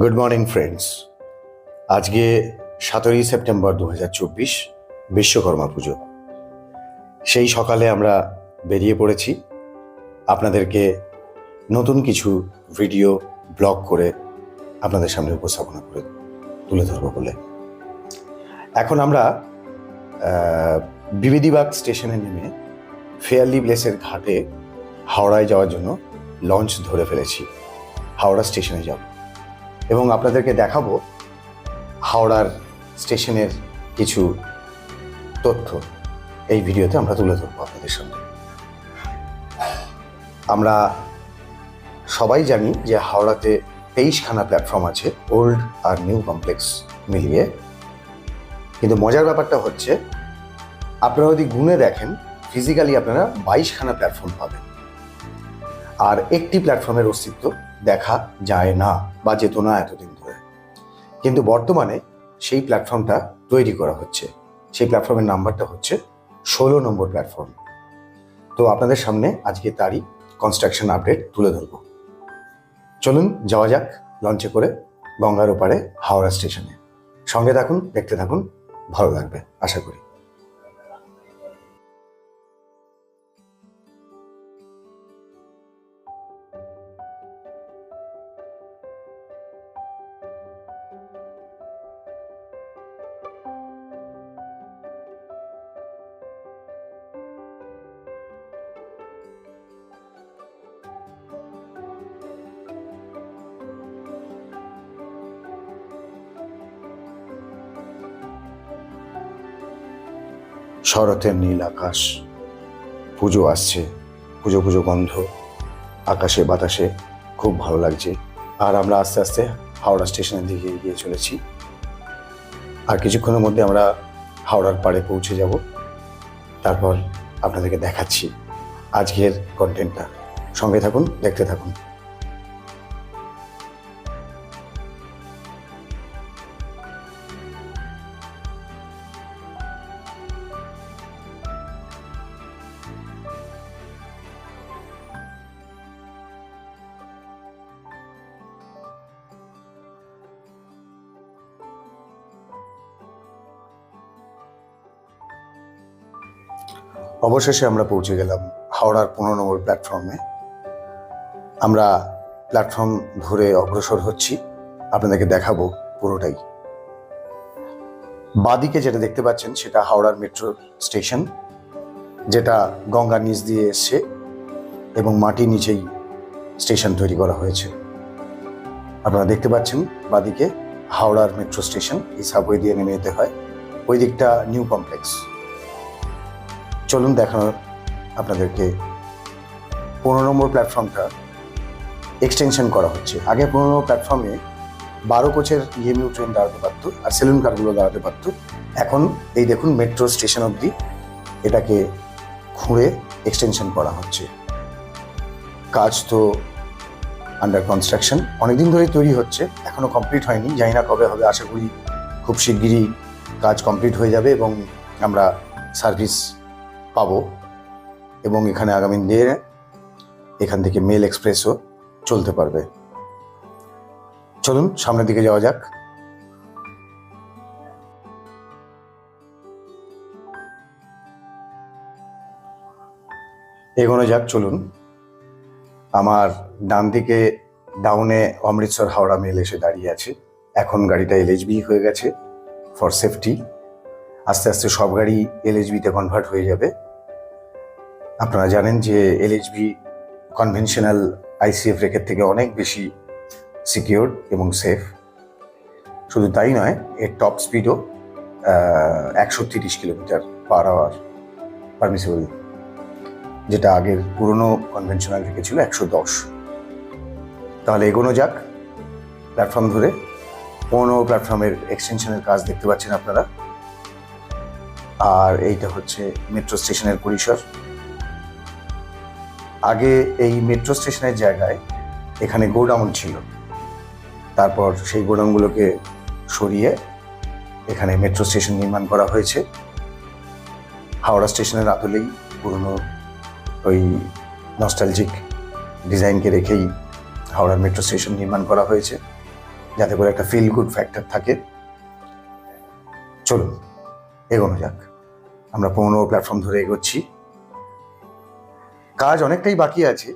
Good morning friends আজকে সতেরোই September দু হাজার চব্বিশ, বিশ্বকর্মা পুজো। সেই সকালে আমরা বেরিয়ে পড়েছি। আপনাদেরকে নতুন কিছু ভিডিও, ব্লগ করে আপনাদের সামনে উপস্থাপনা করে তুলে ধরবো বলে। এখন আমরা বিবিধিবাগ স্টেশনে নেমে ফেয়ারলি প্লেসের ঘাটে হাওড়ায় যাওয়ার জন্য লঞ্চ ধরে ফেলেছি। হাওড়া স্টেশনে যাব। এবং আপনাদেরকে দেখাবো হাওড়ার স্টেশনের কিছু তথ্য। এই ভিডিওতে আমরা তুলে ধরবো আপনাদের সামনে। আমরা সবাই জানি যে হাওড়াতে তেইশখানা প্ল্যাটফর্ম আছে, ওল্ড আর নিউ কমপ্লেক্স মিলিয়ে। কিন্তু মজার ব্যাপারটা হচ্ছে, আপনারা যদি গুনে দেখেন ফিজিক্যালি আপনারা বাইশখানা প্ল্যাটফর্ম পাবেন। আর একটি প্ল্যাটফর্মের অস্তিত্ব দেখা যায় না। বা যেত না এতদিন ধরে। কিন্তু বর্তমানে সেই প্ল্যাটফর্মটা তৈরি করা হচ্ছে। সেই প্ল্যাটফর্মের নাম্বারটা হচ্ছে ষোলো নম্বর প্ল্যাটফর্ম। তো আপনাদের সামনে আজকে তারই কনস্ট্রাকশন আপডেট তুলে ধরব। চলুন যাওয়া যাক লঞ্চে করে গঙ্গার ওপারে হাওড়া স্টেশনে। সঙ্গে থাকুন, দেখতে থাকুন, ভালো লাগবে, আশা করি। শরতের নীল আকাশ। পুজো আসছে। পুজো পুজো গন্ধ। আকাশে, বাতাসে খুব ভালো লাগছে। আর আমরা আস্তে আস্তে হাওড়া স্টেশনের দিকে এগিয়ে চলেছি। আর কিছুক্ষণের মধ্যে আমরা হাওড়ার পাড়ে পৌঁছে যাব। তারপর আপনাদেরকে দেখাচ্ছি আজকের কন্টেন্টটা সঙ্গে থাকুন, দেখতে থাকুন। অবশেষে আমরা পৌঁছে গেলাম হাওড়ার পনেরো নম্বর প্ল্যাটফর্মে। আমরা প্ল্যাটফর্ম ধরে অগ্রসর হচ্ছি। আপনাদেরকে দেখাবো পুরোটাই। বাদিকে যেটা দেখতে পাচ্ছেন সেটা হাওড়ার মেট্রো স্টেশন, যেটা গঙ্গার নিচ দিয়ে এসছে এবং মাটির নিচেই স্টেশন তৈরি করা হয়েছে। আপনারা দেখতে পাচ্ছেন বাদিকে হাওড়ার মেট্রো স্টেশন, এই সাবওয়ে দিয়ে নেমে যেতে হয়। ওই দিকটা নিউ কমপ্লেক্স। চলুন দেখানোর আপনাদেরকে পনেরো নম্বর প্ল্যাটফর্মটা এক্সটেনশন করা হচ্ছে। আগে পনেরো নম্বর প্ল্যাটফর্মে বারো কোচের ইএমইউ ট্রেন দাঁড়াতে পারতো আর সেলুন কারগুলো দাঁড়াতে পারতো। এখন এই দেখুন মেট্রো স্টেশন অবধি এটাকে খুঁড়ে এক্সটেনশন করা হচ্ছে। কাজ তো আন্ডার কনস্ট্রাকশন অনেকদিন ধরেই তৈরি হচ্ছে এখনও কমপ্লিট হয়নি। জানি না কবে হবে, আশা করি খুব শিগগিরই কাজ কমপ্লিট হয়ে যাবে এবং আমরা সার্ভিস পাবো। এবং এখানে আগামী দিনে এখান থেকে মেল এক্সপ্রেসও চলতে পারবে। চলুন, সামনের দিকে যাওয়া যাক। এগোনো যাক, চলুন। আমার ডান দিকে, ডাউনে অমৃতসর হাওড়া মেল এসে দাঁড়িয়ে আছে। এখন গাড়িটা এলএইচবি হয়ে গেছে ফর সেফটি আস্তে আস্তে সব গাড়ি এলএইচবিতে কনভার্ট হয়ে যাবে। আপনারা জানেন যে এলএইচবি কনভেনশনাল আইসিএফ রেকের থেকে অনেক বেশি সিকিওর এবং সেফ শুধু তাই নয়, এর টপ স্পিডও একশো তিরিশ কিলোমিটার পার আওয়ার পারমিসিবল যেটা আগের পুরনো কনভেনশনাল রেখে ছিল একশো দশ। তাহলে এগোনো যাক প্ল্যাটফর্ম ধরে। পনেরো প্ল্যাটফর্মের এক্সটেনশনের কাজ দেখতে পাচ্ছেন আপনারা। আর এইটা হচ্ছে মেট্রো স্টেশনের পরিসর। আগে এই মেট্রো স্টেশনের জায়গায় এখানে গোডাউন ছিল। তারপর সেই গোডাউনগুলোকে সরিয়ে এখানে মেট্রো স্টেশন নির্মাণ করা হয়েছে। হাওড়া স্টেশনের আদলেই পুরনো ওই নস্টালজিক ডিজাইনকে রেখেই হাওড়ার মেট্রো স্টেশন নির্মাণ করা হয়েছে। যাতে করে একটা ফিল গুড ফ্যাক্টর থাকে। চলুন, এগোনো যাক। আমরা পনেরো প্ল্যাটফর্ম ধরে এগোচ্ছি। কাজ অনেকটাই বাকি আছে।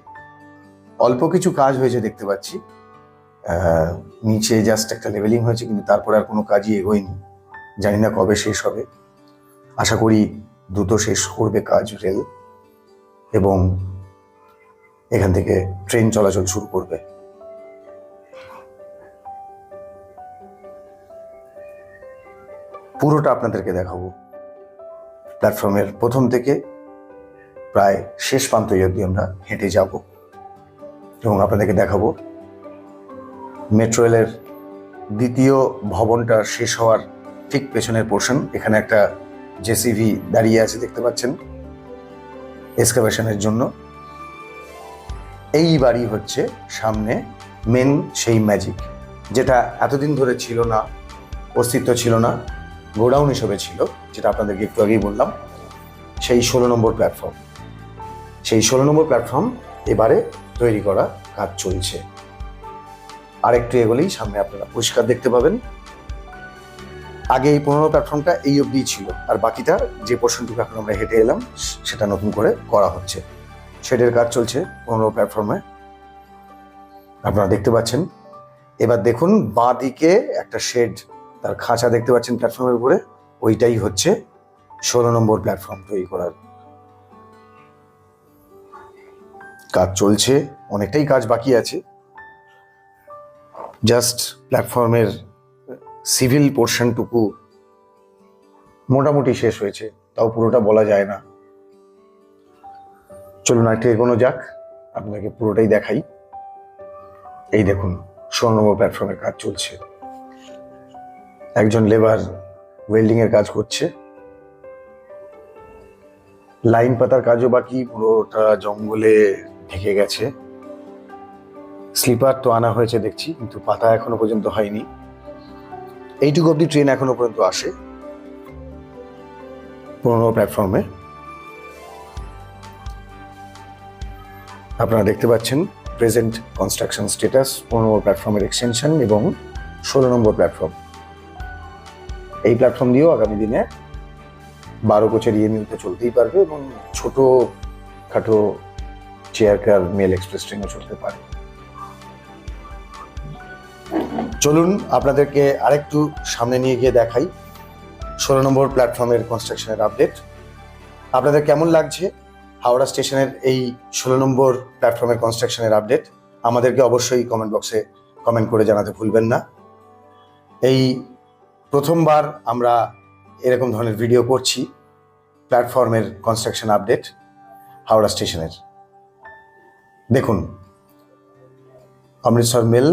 অল্প কিছু কাজ হয়েছে দেখতে পাচ্ছি। নিচে জাস্ট একটা লেভেলিং হয়েছে, কিন্তু তারপরে আর কোনো কাজই এগোয়নি। জানি না কবে শেষ হবে। আশা করি দ্রুত শেষ করবে কাজ রেল এবং এখান থেকে ট্রেন চলাচল শুরু করবে। পুরোটা আপনাদেরকে দেখাবো। প্ল্যাটফর্মের প্রথম থেকে প্রায় শেষ প্রান্ত অবধি আমরা হেঁটে যাব। এবং আপনাদেরকে দেখাবো, মেট্রো রেলের দ্বিতীয় ভবনটা শেষ হওয়ার ঠিক পেছনের পোর্শন এখানে একটা জেসিভি দাঁড়িয়ে আছে দেখতে পাচ্ছেন এক্সকাভেশনের জন্য। এই বাড়ি হচ্ছে সামনে মেন সেই ম্যাজিক যেটা এতদিন ধরে ছিল না, অস্তিত্ব ছিল না, গোডাউন হিসেবে ছিল, যেটা আপনাদেরকে একটু আগেই বললাম, সেই ষোলো নম্বর প্ল্যাটফর্ম সেই ষোলো নম্বর প্ল্যাটফর্ম এবারে তৈরি করা কাজ চলছে। আরেকটু এগোলেই সামনে আপনারা পরিষ্কার দেখতে পাবেন। আগে এই পনেরো প্ল্যাটফর্মটা এই অবধিই ছিল, আর বাকিটা যে পোর্শনটুকু এখন আমরা হেঁটে এলাম, সেটা নতুন করে করা হচ্ছে। শেডের কাজ চলছে পনেরো প্ল্যাটফর্মে আপনারা দেখতে পাচ্ছেন। এবার দেখুন বাঁ দিকে একটা শেড তার খাঁচা দেখতে পাচ্ছেন প্ল্যাটফর্মের উপরে। ওইটাই হচ্ছে ষোলো নম্বর প্ল্যাটফর্ম তৈরি করার কাজ চলছে, অনেকটাই কাজ বাকি আছে। জাস্ট প্ল্যাটফর্মের সিভিল পোর্শনটুকু মোটামুটি শেষ হয়েছে, তাও পুরোটা বলা যায় না। চলুন একটু এগোনো যাক আপনাকে পুরোটাই দেখাই। এই দেখুন নম্বর প্ল্যাটফর্মের কাজ চলছে। একজন লেবার ওয়েল্ডিং এর কাজ করছে। লাইন পাতার কাজও বাকি, পুরোটা জঙ্গলে ঢেকে গেছে। স্লিপার তো আনা হয়েছে দেখছি, কিন্তু পাতা এখনও পর্যন্ত হয়নি। এইটুকু অব্দি ট্রেন এখনও পর্যন্ত আসে। পনেরো প্ল্যাটফর্মে আপনারা দেখতে পাচ্ছেন প্রেজেন্ট কনস্ট্রাকশন স্ট্যাটাস পনেরো প্ল্যাটফর্মের এক্সটেনশন এবং ষোলো নম্বর প্ল্যাটফর্ম এই প্ল্যাটফর্ম দিয়েও আগামী দিনে বারো কোচের ইএমইউতে চলতেই পারবে এবং ছোট খাটো চেয়ার কার মেল এক্সপ্রেস ট্রেনও চলতে পারে। চলুন আপনাদেরকে আরেকটু সামনে নিয়ে গিয়ে দেখাই। ষোলো নম্বর প্ল্যাটফর্মের কনস্ট্রাকশনের আপডেট আপনাদের কেমন লাগছে? হাওড়া স্টেশনের এই ষোলো নম্বর প্ল্যাটফর্মের কনস্ট্রাকশনের আপডেট আমাদেরকে অবশ্যই কমেন্ট বক্সে কমেন্ট করে জানাতে ভুলবেন না। এই প্রথমবার আমরা এরকম ধরনের ভিডিও করছি প্ল্যাটফর্মের কনস্ট্রাকশন আপডেট হাওড়া স্টেশনের। দেখুন, অমৃতসর মেল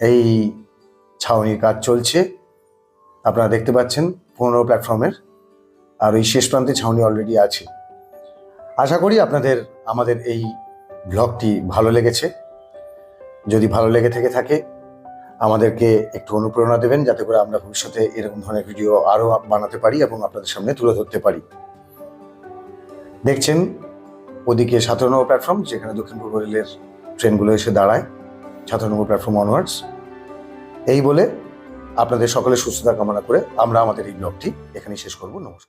এই ছাউনির কাজ চলছে। আপনারা দেখতে পাচ্ছেন পনেরো প্ল্যাটফর্মের আর ওই শেষ প্রান্তে ছাউনি অলরেডি আছে। আশা করি আপনাদের, আমাদের এই ব্লগটি ভালো লেগেছে। যদি ভালো লেগে থেকে থাকে, আমাদেরকে একটু অনুপ্রেরণা দেবেন, যাতে করে আমরা ভবিষ্যতে এরকম ধরনের ভিডিও আরও বানাতে পারি এবং আপনাদের সামনে তুলে ধরতে পারি। দেখছেন ওদিকে সতেরো নম্বর প্ল্যাটফর্ম যেখানে দক্ষিণ পূর্ব রেলের ট্রেনগুলো এসে দাঁড়ায় সতেরো নম্বর প্ল্যাটফর্ম অনওয়ার্ডস এই বলে আপনাদের সকলে সুস্থতা কামনা করে আমরা আমাদের এই ব্লগটি এখানেই শেষ করব। নমস্কার।